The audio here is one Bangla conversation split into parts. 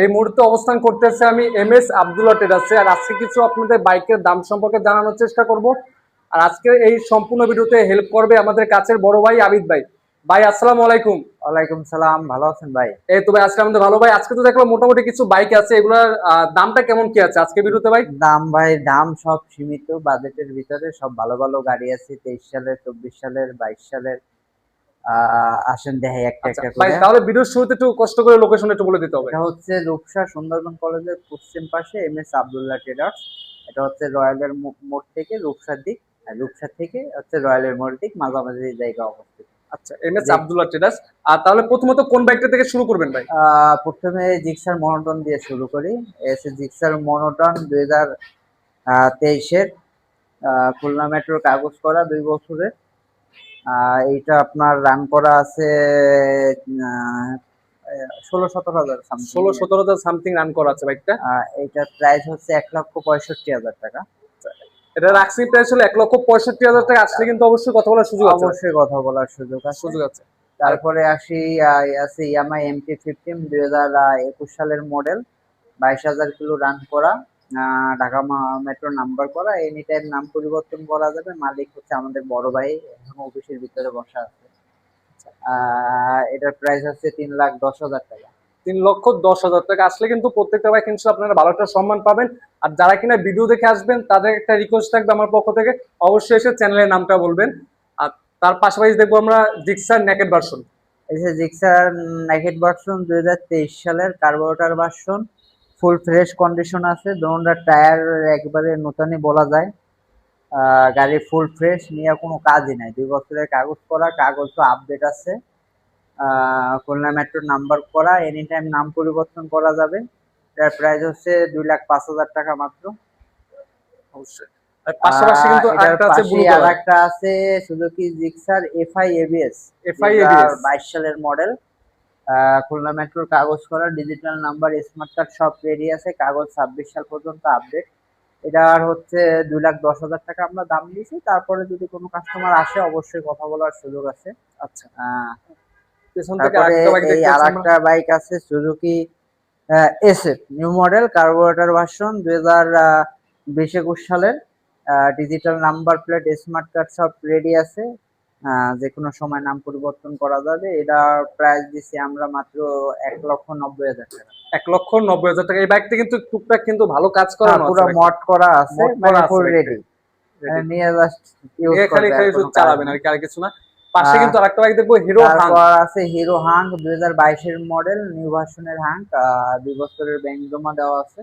এই মুহূর্তে অবস্থান করতেছে আমি এম এস আবদুল্লাহ ট্রেডার্সে। আর আজকে কিছু আপনাদের বাইকের দাম সম্পর্কে জানানোর চেষ্টা করব। আর আজকে এই সম্পূর্ণ ভিডিওতে হেল্প করবে আমাদের কাছের বড় ভাই আবিদ ভাই। ভাই আসসালামু আলাইকুম। ওয়ালাইকুম সালাম ভালো আছেন ভাই? এই তো ভাই আজকে আমাদের ভালো ভাই। আজকে তো দেখলাম মোটামুটি কিছু বাইক আছে এগুলার দামটা কেমন কি আছে আজকে ভিডিওতে ভাই? দাম ভাই দাম সব সীমিত। বাজেটের ভিতরে সব ভালো ভালো গাড়ি আছে তেইশ সালের চব্বিশ সালের বাইশ সালের। আসেন দেখাই একটা আচ্ছা, একটা ভাই তাহলে ভিডিওর শুরুতে একটু কষ্ট করে লোকেশন একটু বলে দিতে হবে। এটা হচ্ছে রূপসা সুন্দরবন কলেজের পশ্চিম পাশে এম এস আবদুল্লাহ ট্রেডার্স। এটা হচ্ছে রয়্যালের মোড় থেকে রূপসার দিক। রূপসা থেকে হচ্ছে রয়্যালের মোড় দিক মাঝামাঝি জায়গা অবস্থিত। আচ্ছা এম এস। আবদুল্লাহ ট্রেডার্স। আর তাহলে প্রথমত কোন বাইকটা থেকে শুরু করবেন ভাই? আহ, প্রথমে জিক্সার মনোটন দিয়ে শুরু করি। এসে জিক্সার মনোটন দুই হাজার তেইশের খুলনা মেট্রোর কাগজ করা দুই বছরের। এইটা আপনার রান করা আছে ষোলো সতেরো হাজার ষোলো সতেরো হাজার সামথিং রান করা আছে বাইকটা এইটার প্রাইস হচ্ছে এক লক্ষ পঁয়ষট্টি হাজার টাকা। এটা রাখছি প্রাইস হলো এক লক্ষ পঁয়ষট্টি হাজার টাকা। আসলে কিন্তু অবশ্যই কথা বলার সুযোগ আছে। অবশ্যই কথা বলার সুযোগ আছে। সুযোগ আছে। তারপরে আসি আছে ইয়ামাই এমটি ফিফটিন দুই হাজার একুশ সালের মডেল বাইশ হাজার কিলো রান করা। ঢাকা মেট্রো নাম্বার করা এনি টাইম নাম পরিবর্তন করা যাবে মালিক হচ্ছে আমাদের বড় ভাই এখন অফিসের ভিতরে বসা আছে। এটার প্রাইস হচ্ছে তিন লাখ দশ হাজার টাকা। তিন লক্ষ দশ হাজার টাকা। আসলে কিন্তু প্রত্যেকটা বাইক কিন্তু আপনারা ভালো একটা সম্মান পাবেন। আর যারা কিনা ভিডিও দেখে আসবেন তাদের একটা রিকোয়েস্ট থাকবে আমার পক্ষ থেকে। অবশ্যই এসে চ্যানেলের নামটা বলবেন। আর তার পাশাপাশি দেখব আমরা জিক্সার নেকেট ভার্সন এই যে জিক্সার নেকেট ভার্সন দুই হাজার তেইশ সালের carburettor version full fresh condition আছে দোনটা টায়ার একবারে নতুনই বলা যায়। গাড়ি ফুল ফ্রেশ নিয়ে কোনো কাজই নাই। দুই বছরের কাগজ করা কাগজ তো আপডেট আছে। খুলনা মেট্রোর নাম্বার করা এনি টাইম নাম পরিবর্তন করা যাবে। এটার প্রাইস হচ্ছে দুই লাখ পাঁচ হাজার টাকা মাত্র। অবশ্যই। আর পাশাপাশি কিন্তু আরেকটা আছে Suzuki Gixxer FI ABS FI বাইশ সালের মডেল খুলনা মেট্রোর কাগজ করা ডিজিটাল নাম্বার স্মার্ট কার্ড সব রেডি আছে কাগজ ছাব্বিশ সাল পর্যন্ত আপডেট এটার হচ্ছে দুই লাখ দশ হাজার টাকা আমরা দাম দিয়েছি। তারপরে যদি কোনো কাস্টমার আসে অবশ্যই কথা বলার সুযোগ আছে। আচ্ছা। এই আর। একটা বাইক আছে Suzuki SF new model carburettor version দুই হাজার বিশ একুশ সালের। Digital number plate smart card সব রেডি আছে। যে কোনো সময় নাম পরিবর্তন করা যাবে। এটা প্রাইস দিছি আমরা মাত্র এক লক্ষ নব্বই হাজার টাকা। এক লক্ষ নব্বই হাজার টাকা। এই বাইকটা কিন্তু টুকটাক কিন্তু ভালো কাজ করা হ্যাঁ, পুরো মড করা আছে ফুল রেডি নিয়ে জাস্ট খালি খালি চালাবেন আর কি আর কিছু না পাশে কিন্তু আরেকটা বাইক দেখব হিরো হাং তারপর আছে হিরো হাঙ্ক দুই হাজার বাইশের মডেল নিউ ভার্সনের হাঙ্ক দুই বছরের ব্যাংক জমা দেওয়া আছে।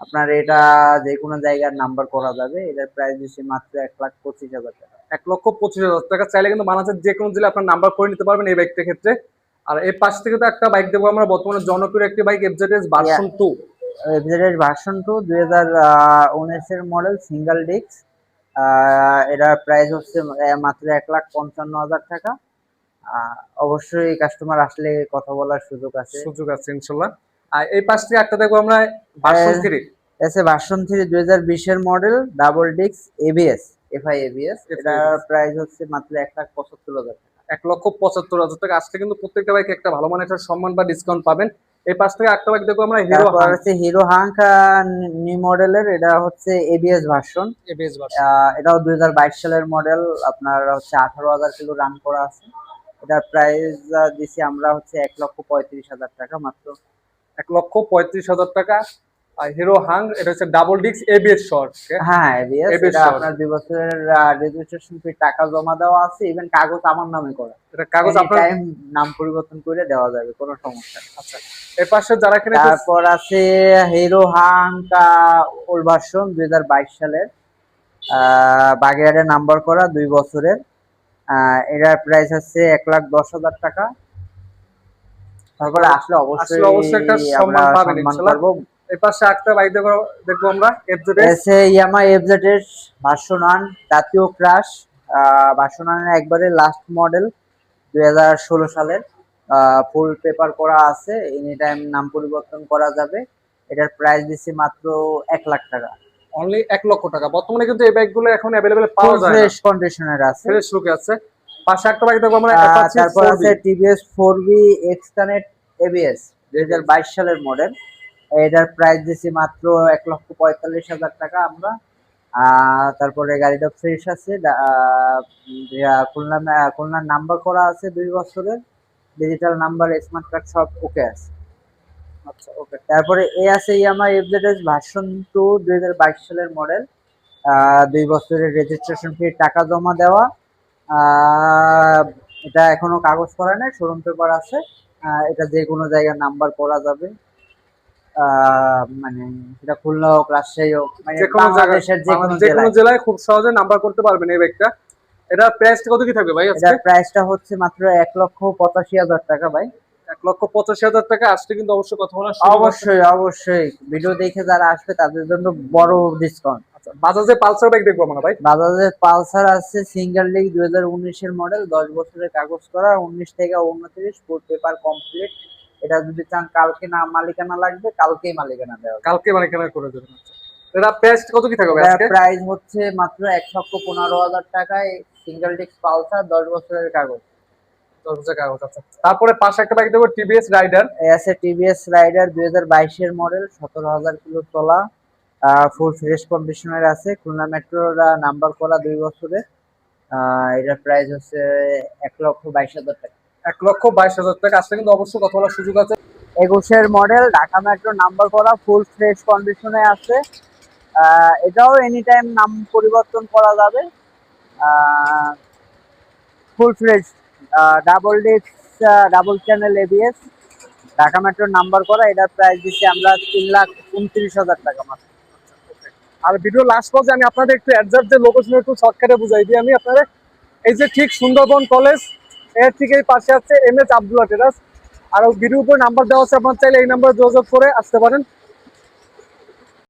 আপনার এটা যে কোনো জায়গার নাম্বার করা যাবে এটার প্রাইস দিচ্ছি মাত্র এক লাখ পঁচিশ হাজার টাকা। এক লক্ষ পঁচিশ হাজার টাকা চাইলে কিন্তু বাংলাদেশের যে কোনো জেলা আপনার নাম্বার করে নিতে পারবেন এই বাইকটার ক্ষেত্রে। আর এর পাশ থেকে তো একটা বাইক দেখব আমরা বর্তমানে জনপ্রিয় একটি বাইক এফজেডএস ভার্সন টু এফজেডের ভার্সন টু দুই হাজার উনিশের মডেল সিঙ্গেল ডিস্ক এটার প্রাইস হচ্ছে মাত্র এক লাখ পঞ্চান্ন হাজার টাকা। আহ, অবশ্যই কাস্টমার আসলে কথা বলার সুযোগ আছে। সুযোগ আছে ইনশাল্লাহ। আর এই পাশ থেকে একটা দেখব আমরা ভার্সন থ্রি এসে ভার্সন থ্রি দুই হাজার বিশের model double disc ABS FI ABS এটার প্রাইস হচ্ছে মাত্র এক লাখ পঁচাত্তর হাজার এক লক্ষ পঁচাত্তর হাজার টাকা। আসলে কিন্তু প্রত্যেকটা বাইকে একটা ভালো মানের একটা সম্মান বা ডিসকাউন্ট পাবেন। এই পাশ থেকে একটা বাইক দেখব আমরা হিরো হচ্ছে হিরো হাঙ্ক নিউ মডেলের এটা হচ্ছে এবিএস ভার্সন এবিএস ভার্সন এটাও দুই হাজার বাইশ সালের মডেল আপনার হচ্ছে আঠারো হাজার কিলো রান করা আছে। এটার প্রাইস দিছি আমরা হচ্ছে এক লক্ষ পঁয়ত্রিশ হাজার টাকা মাত্র। এক লক্ষ পঁয়ত্রিশ হাজার টাকা। আর হিরো হাং এটা হচ্ছে ডাবল ডিস্ক এবিএস শর্ট হ্যাঁ এবিএস আপনার দুই বছরের রেজিস্ট্রেশন ফি টাকা জমা দেওয়া আছে ইভেন কাগজ আমার নামে করা। এটা কাগজ আপনার টাইম নাম পরিবর্তন করে দেওয়া যাবে কোনো সমস্যা আচ্ছা এর পাশে যারা কিনে তারপর আছে হিরো হাঙ্কা ওল ভার্সন দুই হাজার বাইশ সালের। বাগেরহাটে নাম্বার করা দুই বছরের। এটার প্রাইস হচ্ছে এক লাখ দশ হাজার টাকা। তারপরে আসলে অবশ্যই অবশ্যই একটা সম্মান পাবেন। করব। এর পাশে একটা বাইক দেখব দেখব আমরা এফজেডএস এসে ইয়ামা এফজেড এর ভার্সন জাতীয় ক্রাশ ভার্সন একবারে লাস্ট মডেল দুই হাজার ষোলো সালের। ফুল পেপার করা আছে এনি টাইম নাম পরিবর্তন করা যাবে। এটার প্রাইস দিচ্ছি মাত্র এক লাখ টাকা। অনলি এক লক্ষ টাকা। বর্তমানে কিন্তু এই বাইকগুলো এখন অ্যাভেলেবেল পাওয়া যায় ফ্রেশ কন্ডিশনের আছে। ফ্রেশ লুকে আছে। বাইক দেখব আমরা তারপর আছে টিভিএস ফোর বি এবিএস দুই হাজার বাইশ সালের মডেল এটার প্রাইস দিছি মাত্র এক লক্ষ পঁয়তাল্লিশ হাজার টাকা আমরা। তারপরে গাড়িটা ফ্রেশ আছে খুলনা খুলনার নাম্বার করা আছে দুই বছরের। ডিজিটাল নাম্বার স্মার্ট কার্ড সব ওকে আছে। আচ্ছা ওকে তারপরে এ আছে ইয়ামা এফজেডএস ভার্সন টু দুই হাজার বাইশ সালের মডেল দুই বছরের রেজিস্ট্রেশন ফি টাকা জমা দেওয়া। এটা এখনও কাগজ করা নাই শোরুম পেপার আছে। এটা যে কোনো জায়গায় নাম্বার করা যাবে। মানে সেটা খুলনা হোক রাজশাহী হোক মানে যে কোনো জায়গায় বাংলাদেশের যে কোনো যে কোনো জেলায় খুব সহজে নাম্বার করতে পারবেন এই ব্যাগটা এটা প্রাইস কত কি থাকবে ভাই এটার প্রাইসটা হচ্ছে মাত্র এক লক্ষ পঁচাশি হাজার টাকা ভাই। এক লক্ষ পঁচাশি হাজার টাকা আসলে কিন্তু অবশ্যই কথা আছে। অবশ্যই অবশ্যই। ভিডিও দেখে যারা আসবে তাদের জন্য বড় ডিসকাউন্ট আচ্ছা, বাজাজে পালসার বাইক দেখব আমরা ভাই। বাজাজের পালসার আছে সিঙ্গেল লিগ দুই হাজার উনিশের মডেল দশ বছরের কাগজ করা উনিশ থেকে উনত্রিশ ফুল পেপার কমপ্লিট এটা যদি চান কালকে না মালিকানা লাগবে কালকেই মালিকানা দেওয়া কালকে মানে কেনা করে দেবেন আচ্ছা। এটা প্রাইস কত কি থাকবে আজকে? প্রাইস হচ্ছে মাত্র এক লক্ষ পনেরো হাজার টাকায় সিঙ্গেল ডিস্ক পালসার দশ বছরের কাগজ। দশ হাজার কাগজ, আচ্ছা। তারপরে পাশে একটা বাইক দেখব টিভিএস রাইডার আছে টিভিএস রাইডার দুই হাজার বাইশের মডেল সতেরো হাজার কিলো চলা ফুল ফ্রেশ কন্ডিশনের আছে। খুলনা মেট্রোর নাম্বার করা দুই বছরে। এটার প্রাইস হচ্ছে এক লক্ষ বাইশ হাজার টাকা। এক লক্ষ বাইশ হাজার টাকা। আসলে কিন্তু অবশ্যই কথা বলার সুযোগ আছে। একুশের মডেল ঢাকা মেট্রো নাম্বার করা ফুল ফ্রেশ কন্ডিশনে আছে। এটাও এনি টাইম নাম পরিবর্তন করা যাবে। Full fresh double disc double channel ABS Dhaka মেট্রোর নাম্বার করা এটার প্রাইস দিচ্ছি আমরা তিন লাখ উনত্রিশ হাজার টাকা মাত্র। আর ভিডিও লাস্ট পর্যন্ত আমি আপনাদের একটু অ্যাডজাস্ট যে লোকেশন একটু শর্টকাটে বুঝাই দিই। আমি আপনাদের এই যে ঠিক সুন্দরবন কলেজের ঠিক এই পাশে আছে এম এস আব্দুল্লা টেরাস আর ভিডিও উপর নাম্বার দেওয়া আছে, আপনার চাইলে এই নাম্বারে যোগাযোগ করে আসতে পারেন।